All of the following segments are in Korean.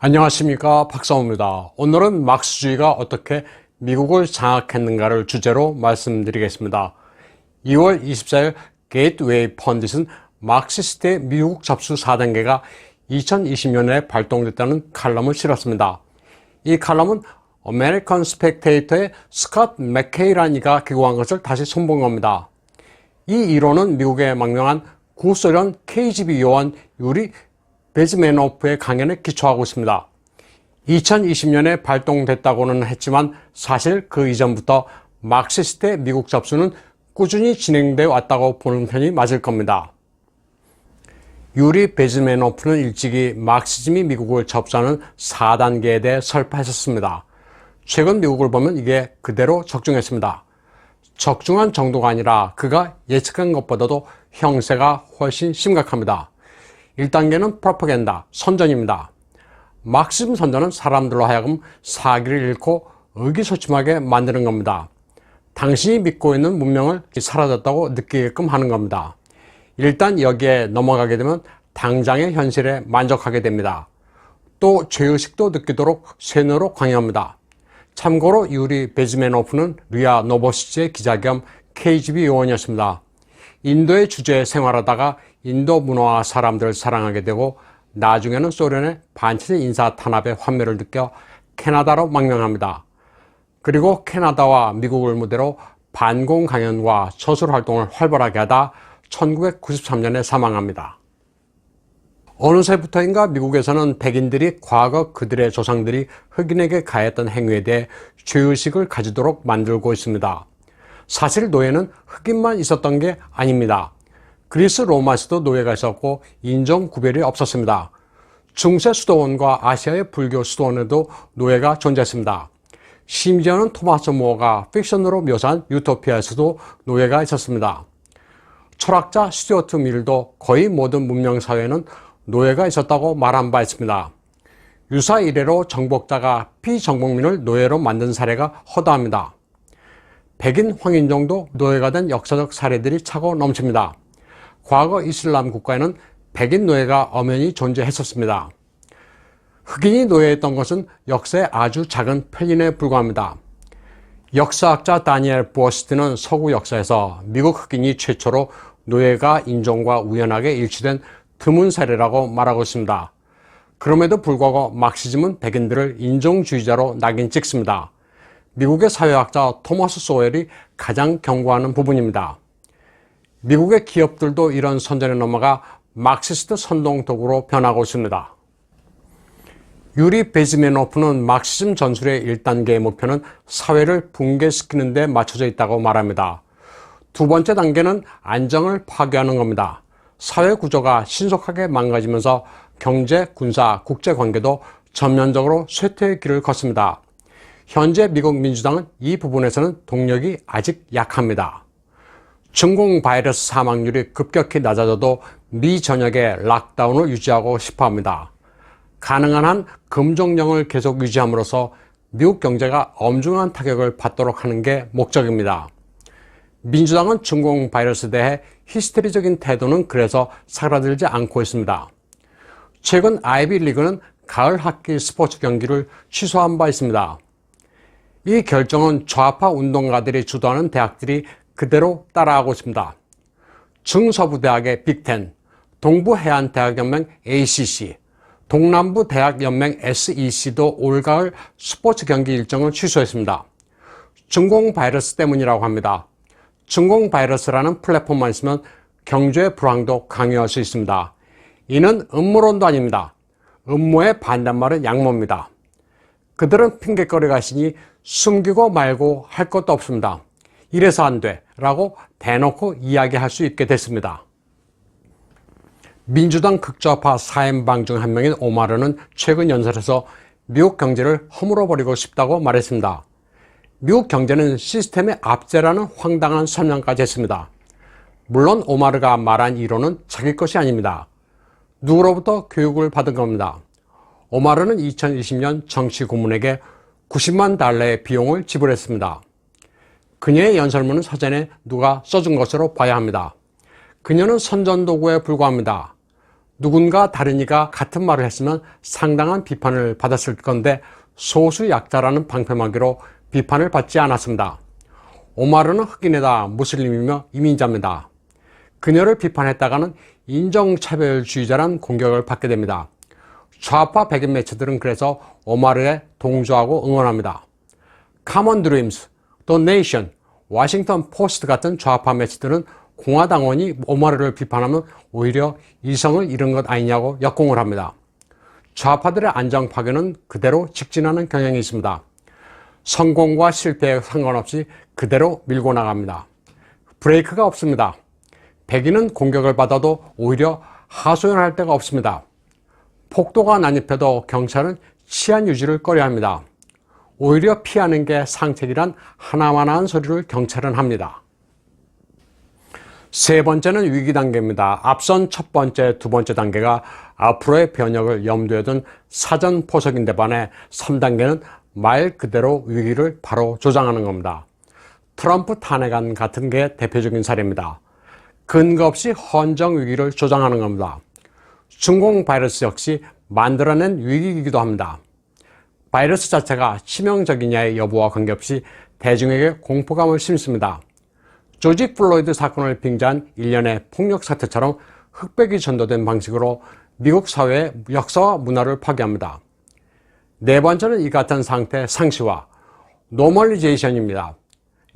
안녕하십니까 박사호입니다. 오늘은 막스주의가 어떻게 미국을 장악했는가를 주제로 말씀드리겠습니다. 2월 24일 게이트웨이 펀딧은 막시스트의 미국 접수 4단계가 2020년에 발동됐다는 칼럼을 실었습니다. 이 칼럼은 아메리칸 스펙테이터의 스캇 맥케이란 이가 기고한 것을 다시 손본 겁니다. 이 이론은 미국의 망명한 구소련 KGB 요원 유리 베즈메노프의 강연에 기초하고 있습니다. 2020년에 발동됐다고는 했지만 사실 그 이전부터 막시스트의 미국 접수는 꾸준히 진행되어 왔다고 보는 편이 맞을 겁니다. 유리 베즈메노프는 일찍이 막시즘이 미국을 접수하는 4단계에 대해 설파했었습니다. 최근 미국을 보면 이게 그대로 적중했습니다. 적중한 정도가 아니라 그가 예측한 것보다도 형세가 훨씬 심각합니다. 1단계는 프로파겐다, 선전입니다. 막심 선전은 사람들로 하여금 사기를 잃고 의기소침하게 만드는 겁니다. 당신이 믿고 있는 문명을 사라졌다고 느끼게끔 하는 겁니다. 일단 여기에 넘어가게 되면 당장의 현실에 만족하게 됩니다. 또 죄의식도 느끼도록 쇠뇌로 강요합니다. 참고로 유리 베즈메노프는 리아 노보시츠의 기자 겸 KGB 요원이었습니다. 인도의 주제에 생활하다가 인도 문화와 사람들을 사랑하게 되고 나중에는 소련의 반체제 인사 탄압의 환멸을 느껴 캐나다로 망명합니다. 그리고 캐나다와 미국을 무대로 반공 강연과 저술 활동을 활발하게 하다 1993년에 사망합니다. 어느새부터인가 미국에서는 백인들이 과거 그들의 조상들이 흑인에게 가했던 행위에 대해 죄의식을 가지도록 만들고 있습니다. 사실 노예는 흑인만 있었던 게 아닙니다. 그리스 로마에서도 노예가 있었고 인종 구별이 없었습니다. 중세 수도원과 아시아의 불교 수도원에도 노예가 존재했습니다. 심지어는 토마스 모어가 픽션으로 묘사한 유토피아에서도 노예가 있었습니다. 철학자 스튜어트 밀도 거의 모든 문명 사회에는 노예가 있었다고 말한 바 있습니다. 유사 이래로 정복자가 피정복민을 노예로 만든 사례가 허다합니다. 백인 황인종도 노예가 된 역사적 사례들이 차고 넘칩니다. 과거 이슬람 국가에는 백인 노예가 엄연히 존재했었습니다. 흑인이 노예했던 것은 역사의 아주 작은 편인에 불과합니다. 역사학자 다니엘 부어스트는 서구 역사에서 미국 흑인이 최초로 노예가 인종과 우연하게 일치된 드문 사례라고 말하고 있습니다. 그럼에도 불구하고 막시즘은 백인들을 인종주의자로 낙인 찍습니다. 미국의 사회학자 토마스 소웰이 가장 경고하는 부분입니다. 미국의 기업들도 이런 선전에 넘어가 막시스트 선동 도구로 변하고 있습니다. 유리 베즈메노프는 막시즘 전술의 1단계의 목표는 사회를 붕괴시키는 데 맞춰져 있다고 말합니다. 두 번째 단계는 안정을 파괴하는 겁니다. 사회 구조가 신속하게 망가지면서 경제, 군사, 국제 관계도 전면적으로 쇠퇴의 길을 걷습니다. 현재 미국 민주당은 이 부분에서는 동력이 아직 약합니다. 중공 바이러스 사망률이 급격히 낮아져도 미 전역에 락다운을 유지하고 싶어 합니다. 가능한 한 금종령을 계속 유지함으로써 미국 경제가 엄중한 타격을 받도록 하는 게 목적입니다. 민주당은 중공 바이러스에 대해 히스테리적인 태도는 그래서 사라들지 않고 있습니다. 최근 아이비 리그는 가을 학기 스포츠 경기를 취소한 바 있습니다. 이 결정은 좌파 운동가들이 주도하는 대학들이 그대로 따라하고 있습니다. 중서부대학의 빅텐, 동부해안대학연맹 ACC, 동남부대학연맹 SEC도 올가을 스포츠 경기 일정을 취소했습니다. 중공 바이러스 때문이라고 합니다. 중공 바이러스라는 플랫폼만 있으면 경제 불황도 강요할 수 있습니다. 이는 음모론도 아닙니다. 음모의 반대말은 양모입니다. 그들은 핑계거리가 있으니 숨기고 말고 할 것도 없습니다. 이래서 안 돼. 라고 대놓고 이야기할 수 있게 됐습니다. 민주당 극좌파 사엠방 중 한 명인 오마르는 최근 연설에서 미국 경제를 허물어버리고 싶다고 말했습니다. 미국 경제는 시스템의 압제라는 황당한 설명까지 했습니다. 물론 오마르가 말한 이론은 자기 것이 아닙니다. 누구로부터 교육을 받은 겁니다. 오마르는 2020년 정치 고문에게 90만 달러의 비용을 지불했습니다. 그녀의 연설문은 사전에 누가 써준 것으로 봐야 합니다. 그녀는 선전도구에 불과합니다. 누군가 다른 이가 같은 말을 했으면 상당한 비판을 받았을 건데 소수 약자라는 방패막이로 비판을 받지 않았습니다. 오마르는 흑인이다 무슬림이며 이민자입니다. 그녀를 비판했다가는 인종차별주의자란 공격을 받게 됩니다. 좌파 백인 매체들은 그래서 오마르에 동조하고 응원합니다. 카먼 드림스, 더 네이션, 워싱턴 포스트 같은 좌파 매체들은 공화당원이 오마르를 비판하면 오히려 이성을 잃은 것 아니냐고 역공을 합니다. 좌파들의 안정 파괴는 그대로 직진하는 경향이 있습니다. 성공과 실패에 상관없이 그대로 밀고 나갑니다. 브레이크가 없습니다. 백인은 공격을 받아도 오히려 하소연할 데가 없습니다. 폭도가 난입해도 경찰은 치안 유지를 꺼려 합니다. 오히려 피하는 게 상책이란 하나만한 소리를 경찰은 합니다. 세 번째는 위기 단계입니다. 앞선 첫 번째, 두 번째 단계가 앞으로의 변혁을 염두에 둔 사전 포석인데 반해 3단계는 말 그대로 위기를 바로 조장하는 겁니다. 트럼프 탄핵안 같은 게 대표적인 사례입니다. 근거 없이 헌정 위기를 조장하는 겁니다. 중공 바이러스 역시 만들어낸 위기이기도 합니다. 바이러스 자체가 치명적이냐의 여부와 관계없이 대중에게 공포감을 심습니다. 조지 플로이드 사건을 빙자한 일련의 폭력 사태처럼 흑백이 전도된 방식으로 미국 사회의 역사와 문화를 파괴합니다. 네 번째는 이 같은 상태 상시화, 노멀리제이션입니다.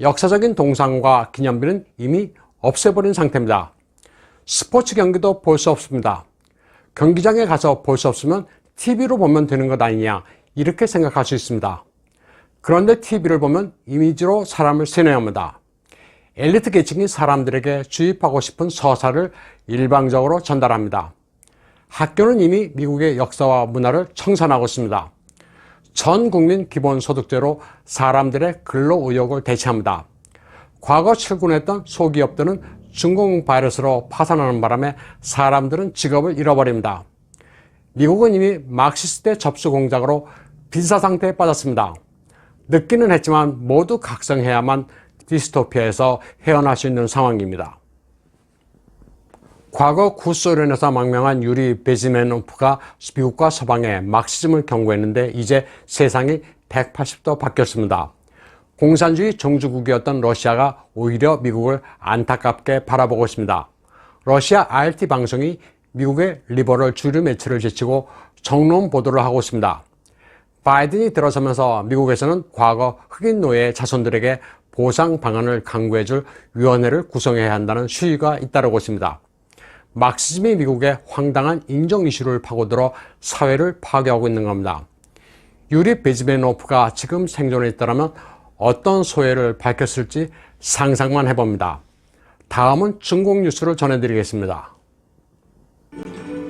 역사적인 동상과 기념비는 이미 없애버린 상태입니다. 스포츠 경기도 볼 수 없습니다. 경기장에 가서 볼 수 없으면 TV로 보면 되는 것 아니냐 이렇게 생각할 수 있습니다. 그런데 TV를 보면 이미지로 사람을 세뇌합니다. 엘리트 계층이 사람들에게 주입하고 싶은 서사를 일방적으로 전달합니다. 학교는 이미 미국의 역사와 문화를 청산하고 있습니다. 전 국민 기본소득제로 사람들의 근로 의욕을 대체합니다. 과거 출근했던 소기업들은 중공 바이러스로 파산하는 바람에 사람들은 직업을 잃어버립니다. 미국은 이미 막시스트의 접수 공작으로 빈사 상태에 빠졌습니다. 늦기는 했지만 모두 각성해야만 디스토피아에서 헤어날 수 있는 상황입니다. 과거 구소련에서 망명한 유리 베지메노프가 미국과 서방의 막시즘을 경고했는데 이제 세상이 180도 바뀌었습니다. 공산주의 종주국이었던 러시아가 오히려 미국을 안타깝게 바라보고 있습니다. 러시아 RT 방송이 미국의 리버럴 주류 매체를 제치고 정론 보도를 하고 있습니다. 바이든이 들어서면서 미국에서는 과거 흑인 노예 자손들에게 보상 방안을 강구해줄 위원회를 구성해야 한다는 시위가 잇따르고 있습니다. 막시즘이 미국의 황당한 인정 이슈를 파고들어 사회를 파괴하고 있는 겁니다. 유리 베즈베노프가 지금 생존해 있다면 어떤 소회를 밝혔을지 상상만 해봅니다. 다음은 중국 뉴스를 전해드리겠습니다.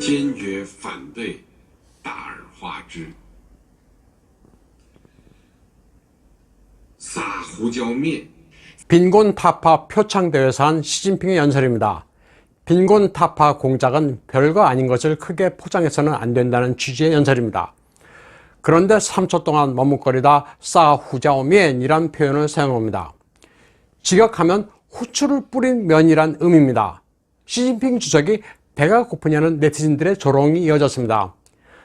坚决反对大而化之。撒胡椒面， 빈곤 타파 표창대회에서 한 시진핑의 연설입니다. 빈곤 타파 공작은 별거 아닌 것을 크게 포장해서는 안 된다는 취지의 연설입니다. 그런데 3초 동안 머뭇거리다 싸후자오면이란 표현을 사용합니다. 직역하면 후추를 뿌린 면이란 의미입니다. 시진핑 주석이 배가 고프냐는 네티즌들의 조롱이 이어졌습니다.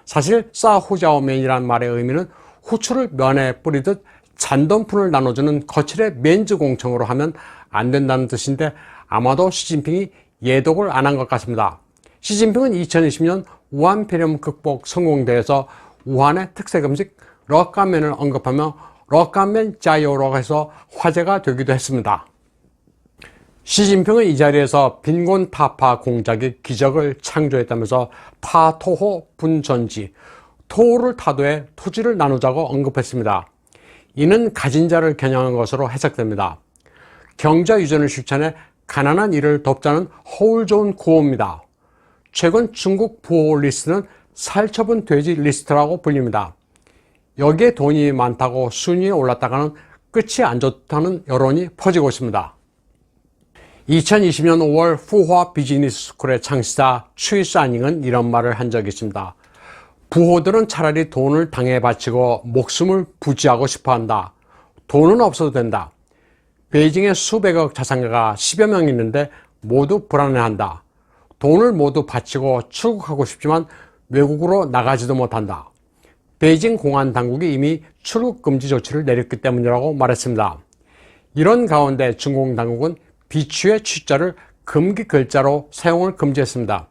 사실 싸후자오면이란 말의 의미는 후추를 면에 뿌리듯 잔돈푼을 나눠주는 거칠의 멘즈 공청으로 하면 안 된다는 뜻인데 아마도 시진핑이 예독을 안 한 것 같습니다. 시진핑은 2020년 우한 폐렴 극복 성공대에서 우한의 특색 음식 러까면을 언급하며 러까면 짜요라고 해서 화제가 되기도 했습니다. 시진핑은 이 자리에서 빈곤 타파 공작이 기적을 창조했다면서 타토호 분전지, 토를 타도해 토지를 나누자고 언급했습니다. 이는 가진 자를 겨냥한 것으로 해석됩니다. 경자 유전을 실천해 가난한 이를 돕자는 허울 좋은 구호입니다. 최근 중국 부호 리스트는 살처분 돼지 리스트라고 불립니다. 여기에 돈이 많다고 순위에 올랐다가는 끝이 안 좋다는 여론이 퍼지고 있습니다. 2020년 5월 푸화 비즈니스 스쿨의 창시자 추이스 아닝은 이런 말을 한 적이 있습니다. 부호들은 차라리 돈을 당해 바치고 목숨을 부지하고 싶어 한다. 돈은 없어도 된다. 베이징에 수백억 자산가가 10여 명 있는데 모두 불안해한다. 돈을 모두 바치고 출국하고 싶지만 외국으로 나가지도 못한다. 베이징 공안 당국이 이미 출국 금지 조치를 내렸기 때문이라고 말했습니다. 이런 가운데 중국 당국은 비추의 취자를 금기 글자로 사용을 금지했습니다.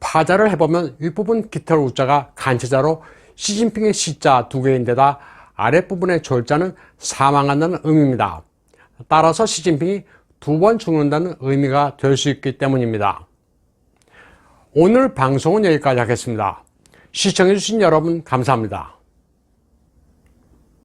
파자를 해보면 윗부분 깃털 우자가 간체자로 시진핑의 시자 두 개인데다 아랫부분의 졸자는 사망한다는 의미입니다. 따라서 시진핑이 두 번 죽는다는 의미가 될 수 있기 때문입니다. 오늘 방송은 여기까지 하겠습니다. 시청해주신 여러분 감사합니다.